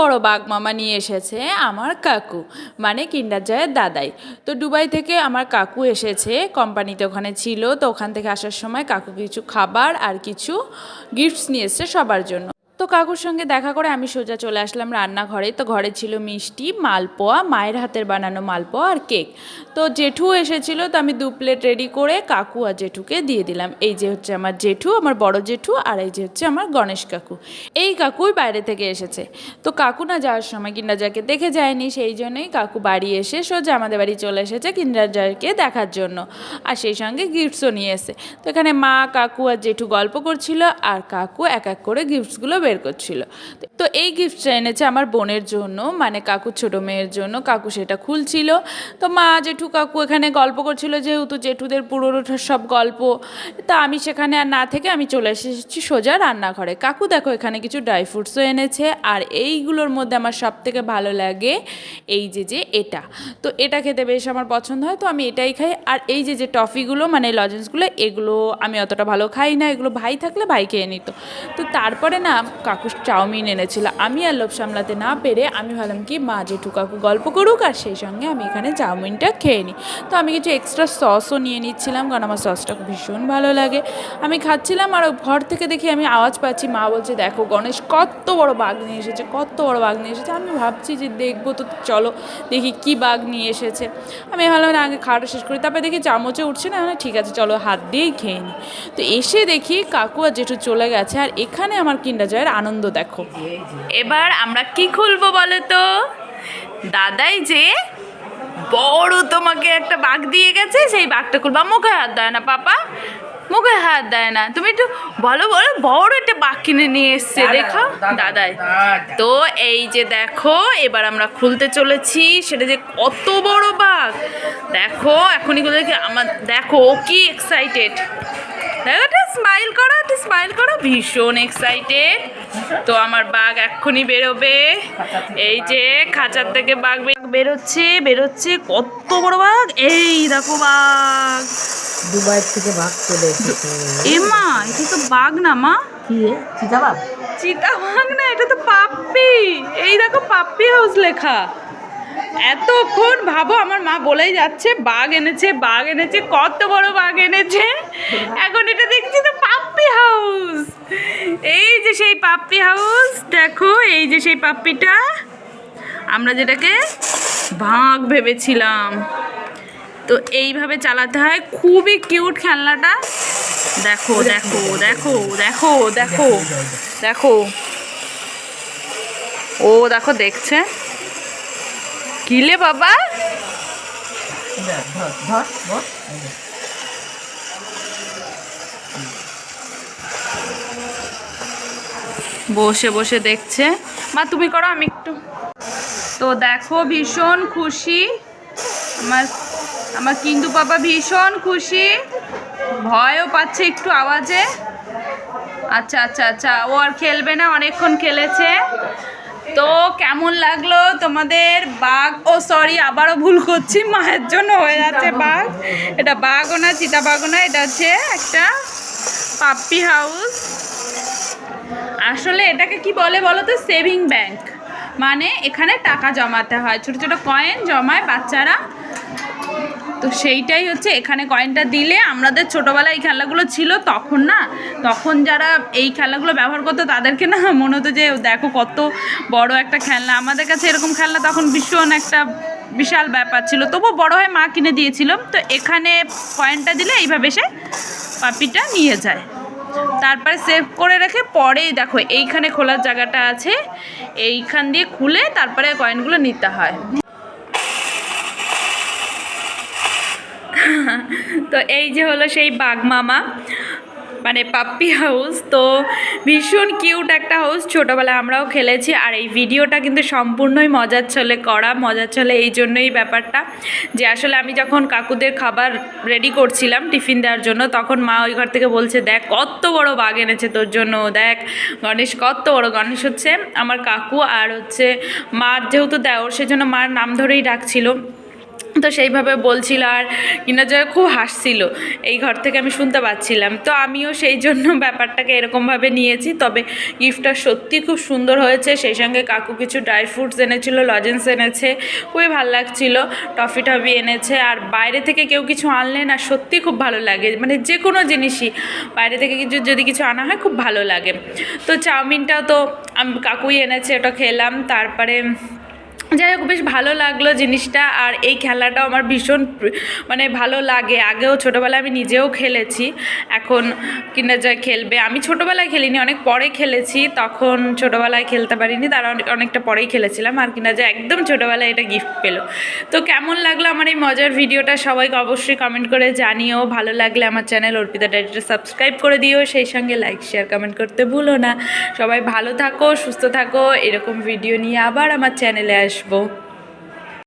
বড় বাঘ মামা নিয়ে এসেছে আমার কাকু মানে কিন্ডার জয়ের দাদাই। তো দুবাই থেকে আমার কাকু এসেছে, কোম্পানিতে ওখানে ছিল, তো ওখান থেকে আসার সময় কাকু কিছু খাবার আর কিছু গিফটস নিয়ে এসছে সবার জন্য। তো কাকুর সঙ্গে দেখা করে আমি সোজা চলে আসলাম রান্নাঘরে। তো ঘরে ছিল মিষ্টি, মালপোয়া, মায়ের হাতের বানানো মালপোয়া আর কেক। তো জেঠু এসেছিল, তো আমি দু প্লেট রেডি করে কাকু আর জেঠুকে দিয়ে দিলাম। এই যে হচ্ছে আমার জেঠু, আমার বড় জেঠু আর এই যে হচ্ছে আমার গণেশ কাকু। এই কাকুই বাইরে থেকে এসেছে। তো কাকু না যাওয়ার সময় কিন্ডারজয়কে দেখে যায়নি, সেই জন্যই কাকু বাড়ি এসে সোজা আমাদের বাড়ি চলে এসেছে কিন্ডারজয়কে দেখার জন্য। আর সেই সঙ্গে গিফটসও নিয়ে এসে। তো এখানে মা, কাকু আর জেঠু গল্প করছিল আর কাকু এক এক করে গিফটসগুলো বের করছিল। তো এই গিফটটা এনেছে আমার বোনের জন্য মানে কাকুর ছোট মেয়ের জন্য। কাকু সেটা খুলছিল। তো মা জেঠু কাকু এখানে গল্প করছিল যেহেতু জেঠুদের পুরোনো সব গল্প, তা আমি সেখানে আর না থেকে আমি চলে এসেছি সোজা রান্নাঘরে। কাকু দেখো এখানে কিছু ড্রাই ফ্রুটসও এনেছে, আর এইগুলোর মধ্যে আমার সব থেকে ভালো লাগে এই যে যে এটা। তো এটা খেতে বেশ আমার পছন্দ হয়, তো আমি এটাই খাই। আর এই যে যে টফিগুলো মানে লজেন্সগুলো, এগুলো আমি অতটা ভালো খাই না। এগুলো ভাই থাকলে ভাই খেয়ে নিত। তো তারপরে না কাকু চাউমিন এনেছিল। আমি আর লোভ সামলাতে না পেরে আমি ভাবলাম কি, মা জেঠু কাকু গল্প করুক আর সেই সঙ্গে আমি এখানে চাউমিনটা খেয়ে নিই। তো আমি কিছু এক্সট্রা সসও নিয়ে নিচ্ছিলাম কারণ আমার সসটা ভীষণ ভালো লাগে। আমি খাচ্ছিলাম আর ঘর থেকে দেখি আমি আওয়াজ পাচ্ছি, মা বলছে, দেখো গণেশ কত বড় বাঘ নিয়ে এসেছে, কত বড় বাঘ নিয়ে এসেছে। আমি ভাবছি যে দেখব তো চলো দেখি কি বাঘ নিয়ে এসেছে। আমি ভাবলাম না, আগে খাওয়াটা শেষ করি, তারপরে দেখি চামচে উঠছে না ঠিক আছে, চলো হাত দিয়েই খেয়ে নিই। তো এসে দেখি কাকু আর জেঠু চলে গেছে, আর এখানে আমার কিন্ডা জয়ের আনন্দ দেখো। এবার আমরা কি খুলবো বলো তো দাদাই যে বড় তোমাকে একটা বাঘ দিয়ে গেছে সেই বাঘটা খুলবা। মুখে হাত দেয় না পাপা। মুখে হাত দেয় না। তুমি একটু বলো বলো বড় একটা বাঘ কিনে নিয়ে এসছে দেখো দাদাই। তো এই যে দেখো এবার আমরা খুলতে চলেছি সেটা যে কত বড় বাঘ। দেখো এখনই খুলে দেখি আমার দেখো ও কি এক্সাইটেড দেখো স্মাইল করো। ভীষণ এক্সাইটেড তো আমার বাঘ এক্ষুনি বেরোবে। এই যে খাঁচার থেকে বাঘ বেরোচ্ছে বেরোচ্ছে। কত বড় বাঘ? এই দেখো বাঘ। দুবাই থেকে ভাগ চলে এসেছে। এ মা এটা তো বাঘ না মা? কি রে? চিতাবাগ চিতা বাঘ না এটা তো পাপ্পি। এই দেখো পাপ্পি হাউস লেখা। এতক্ষণ ভাবো আমার মা বলেই যাচ্ছে বাঘ এনেছে বাঘ এনেছে কত বড় বাঘ এনেছে। এখন এটা হাউস এই যে সেই পাপ্পি হাউস দেখো, এই যে সেই পাপ্পিটা। আমরা যেটাকে বাঘ ভেবেছিলাম। তো এইভাবে চালাতে হয়। খুবই কিউট খেলনাটা। দেখো দেখো দেখো দেখো দেখো দেখো। ও, দেখো, দেখছে। কিলে বাবা? বসে বসে দেখছে। মা তুমি করো আমি একটু তো দেখো ভীষণ খুশি। আমার আমার কিন্তু বাবা ভীষণ খুশি। ভয়ও পাচ্ছে একটু আওয়াজে। আচ্ছা আচ্ছা আচ্ছা ও আর খেলবে না অনেকক্ষণ খেলেছে। তো কেমন লাগল তোমাদের বাঘ? ও সরি আবারও ভুল করছি মায়ের জন্য হয়ে যাচ্ছে বাঘ। এটা বাঘও না চিতা বাঘও না এটা হচ্ছে একটা পাপ্পি হাউস আসলে এটাকে কি বলে বলো তো সেভিং ব্যাংক। মানে এখানে টাকা জমাতে হয়। ছোট ছোট কয়েন জমায় বাচ্চারা। তো সেইটাই হচ্ছে, এখানে কয়েনটা দিলে আমাদের ছোটোবেলায় এই খেলাগুলো ছিল, তখন না, তখন যারা এই খেলাগুলো ব্যবহার করতো, তাদেরকে না মনে হতো যে, দেখো কত বড় একটা খেলনা। আমাদের কাছে এরকম খেলনা তখন ভীষণ একটা বিশাল ব্যাপার ছিল। তবু বড় হয়ে মা কিনে দিয়েছিল। তো এখানে কয়েনটা দিলে এইভাবে সে পাপিটা নিয়ে যায়। তারপরে সেভ করে রেখে পরেই দেখো এইখানে খোলার জায়গাটা আছে, এইখান দিয়ে খুলে তারপরে কয়েনগুলো নিতে হয়। তো এই যে হলো সেই বাঘ মামা। মানে পাপ্পি হাউস তো ভীষণ কিউট একটা হাউস ছোটোবেলায় আমরাও খেলেছি। আর এই ভিডিওটা কিন্তু সম্পূর্ণই মজার ছলে করা, মজার ছলে এই জন্যই ব্যাপারটা যে আসলে আমি যখন কাকুদের খাবার রেডি করছিলাম টিফিন দেওয়ার জন্য, তখন মা ওই ঘর থেকে বলছে, দেখ, কত বড় বাঘ এনেছে তোর জন্য, দেখ, গণেশ, কত বড় গণেশ হচ্ছে আমার কাকু আর হচ্ছে মার যেহেতু দেওর, সেজন্য মার নাম ধরেই ডাকছিল। তো সেইভাবে বলছিল আর কিনা জয় খুব হাসছিল। এই ঘর থেকে আমি শুনতে পাচ্ছিলাম। তো আমিও সেই জন্য ব্যাপারটাকে এরকমভাবে নিয়েছি। তবে গিফটটা সত্যি খুব সুন্দর হয়েছে। সেই সঙ্গে কাকু কিছু ড্রাই ফ্রুটস এনেছিল লজেন্স এনেছে। খুবই ভালো লাগছিল। টফি টফি এনেছে। আর বাইরে থেকে কেউ কিছু আনলে না সত্যি খুব ভালো লাগে। মানে যে কোনো জিনিসই বাইরে থেকে কিছু, যদি কিছু আনা হয় খুব ভালো লাগে। তো চাউমিনটাও তো আমি, কাকুই এনেছে, ওটা খেলাম। তারপরে যাই হোক, বেশ ভালো লাগল জিনিসটা আর এই খেলাটাও আমার ভীষণ মানে ভালো লাগে। আগেও ছোটোবেলায় আমি নিজেও খেলেছি, এখন কিন্ডার জয় খেলবে। আমি ছোটোবেলায় খেলিনি, অনেক পরে খেলেছি, তখন ছোটোবেলায় খেলতে পারিনি, তার অনেক- অনেকটা পরেই খেলেছিলাম, আর কিন্ডার জয় একদম ছোটোবেলায় এটা গিফট পেল। তো কেমন লাগল আমার এই মজার ভিডিওটা সবাইকে অবশ্যই কমেন্ট করে জানিও। ভালো লাগলে আমার চ্যানেল অর্পিতা ডাইরেক্টর সাবস্ক্রাইব করে দিও। সেই সঙ্গে লাইক শেয়ার কমেন্ট করতে ভুলো না। সবাই ভালো থাকো, সুস্থ থাকো। এরকম ভিডিও নিয়ে আবার আমার চ্যানেলে bom